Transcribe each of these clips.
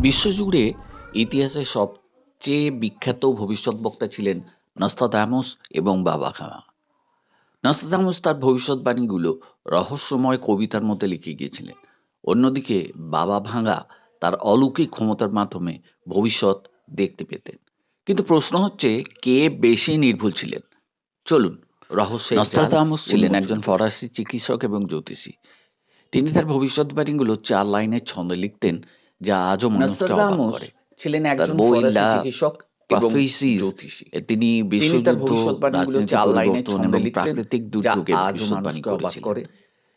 বিশ্বজুড়ে ইতিহাসের সবচেয়ে বিখ্যাত ভবিষ্যৎবক্তা ছিলেন নস্তাদামুস এবং বাবা খামা। নস্তাদামুস তার ভবিষ্যৎবাণীগুলো রহস্যময় কবিতার মধ্যে লিখে গিয়েছিলেন। অন্যদিকে বাবা ভাঙা তার অলৌকিক ক্ষমতার মাধ্যমে ভবিষ্যৎ দেখতে পেতেন। কিন্তু প্রশ্ন হচ্ছে কে বেশি নির্ভুল ছিলেন? চলুন রহস্য নস্তাদামুস ছিলেন একজন ফরাসি চিকিৎসক এবং জ্যোতিষী। তিনি তার ভবিষ্যৎবাণীগুলো চার লাইনের ছন্দে লিখতেন যা আজও মানুষকে অবাক করে। ছিলেন একজন ফরাসি চিকিৎসক এবং জ্যোতিষী। এ তিনি বিশ্বযুদ্ধ লাইনের পরিবর্তন এবং প্রাকৃতিক দুর্যোগের ভবিষ্যৎবাণী করেছিলেন। করে।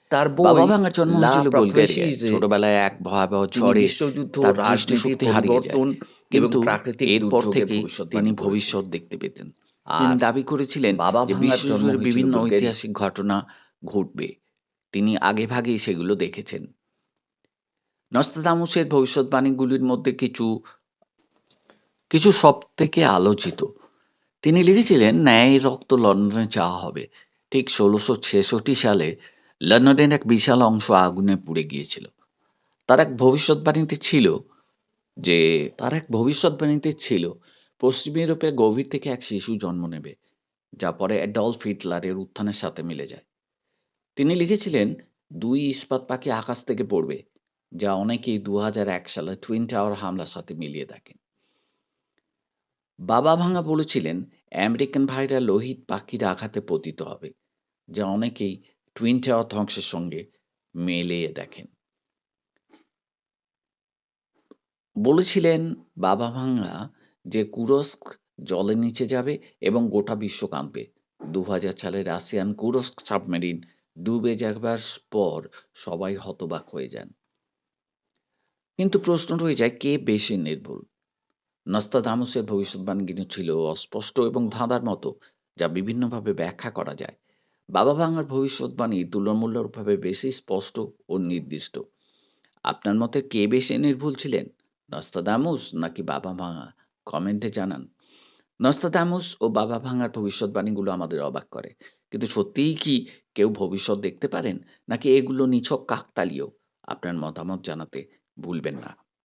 তার বাবা ভাঙার জন্ম হয়েছিল বুলগেরিয়ায় ছোটবেলায় এক ভয়াবহ তিনি ঝড়ে বিশ্বযুদ্ধ তার রাজনীতি দৃষ্টিশক্তি হারিয়ে যায়। এবং কিন্তু প্রাকৃতিক এরপর থেকে তিনি ভবিষ্যৎ দেখতে পেতেন। আর তিনি দাবি করেছিলেন বাবা জন্ম বিভিন্ন ঐতিহাসিক ঘটনা ঘটবে। তিনি আগে ভাগেই সেগুলো দেখেছেন। নস্তাদামুসের ভবিষ্যৎবাণীগুলির মধ্যে কিছু কিছু সব থেকে আলোচিত। তিনি লিখেছিলেন, ন্যায় রক্ত লন্ডনে চাওয়া হবে। ঠিক ষোলোশো ছেষট্টি সালে লন্ডনের এক বিশাল অংশ আগুনে পুড়ে গিয়েছিল। তার এক ভবিষ্যৎবাণীতে ছিল যে, তার এক ভবিষ্যৎবাণীতে ছিল, পশ্চিম ইউরোপের গভীর থেকে এক শিশু জন্ম নেবে, যা পরে অ্যাডলফ হিটলারের উত্থানের সাথে মিলে যায়। তিনি লিখেছিলেন, দুই ইস্পাত পাখি আকাশ থেকে পড়বে যা অনেকেই দু সালে টুইন টাওয়ার হামলার সাথে মিলিয়ে দেখেন। বাবা ভাঙা বলেছিলেন, আমেরিকান ভাইরা লোহিত পাখির আঘাতে পতিত হবে যা অনেকেই টুইন টাওয়ার ধ্বংসের সঙ্গে মিলিয়ে দেখেন। বলেছিলেন, বাবা ভাঙা যে কুরস্ক জলের নিচে যাবে এবং গোটা বিশ্ব কাঁপবে দু হাজার সালে রাশিয়ান কুরস্ক সাবমেরিন ডুবে যাবার পর সবাই হতবাক হয়ে যান। কিন্তু প্রশ্ন রয়ে যায়, কে বেশি নির্ভুল? নস্তাদামুসের ভবিষ্যৎবাণীগুলো ছিল অস্পষ্ট এবং ধাঁধার মতো, যা বিভিন্নভাবে ব্যাখ্যা করা যায়। বাবা ভাঙার ভবিষ্যৎবাণী তুলনামূলকভাবে বেশি স্পষ্ট ও নির্দিষ্ট। আপনার মতে কে বেশি নির্ভুল ছিলেন, নস্তাদামুস নাকি বাবা ভাঙা কমেন্টে জানান। নস্তাদামুস ও বাবা ভাঙার ভবিষ্যৎবাণীগুলো আমাদের অবাক করে। কিন্তু সত্যিই কি কেউ ভবিষ্যৎ দেখতে পারেন, নাকি এগুলো নিছক কাকতালীয়? আপনার মতামত জানাতে Vuelven a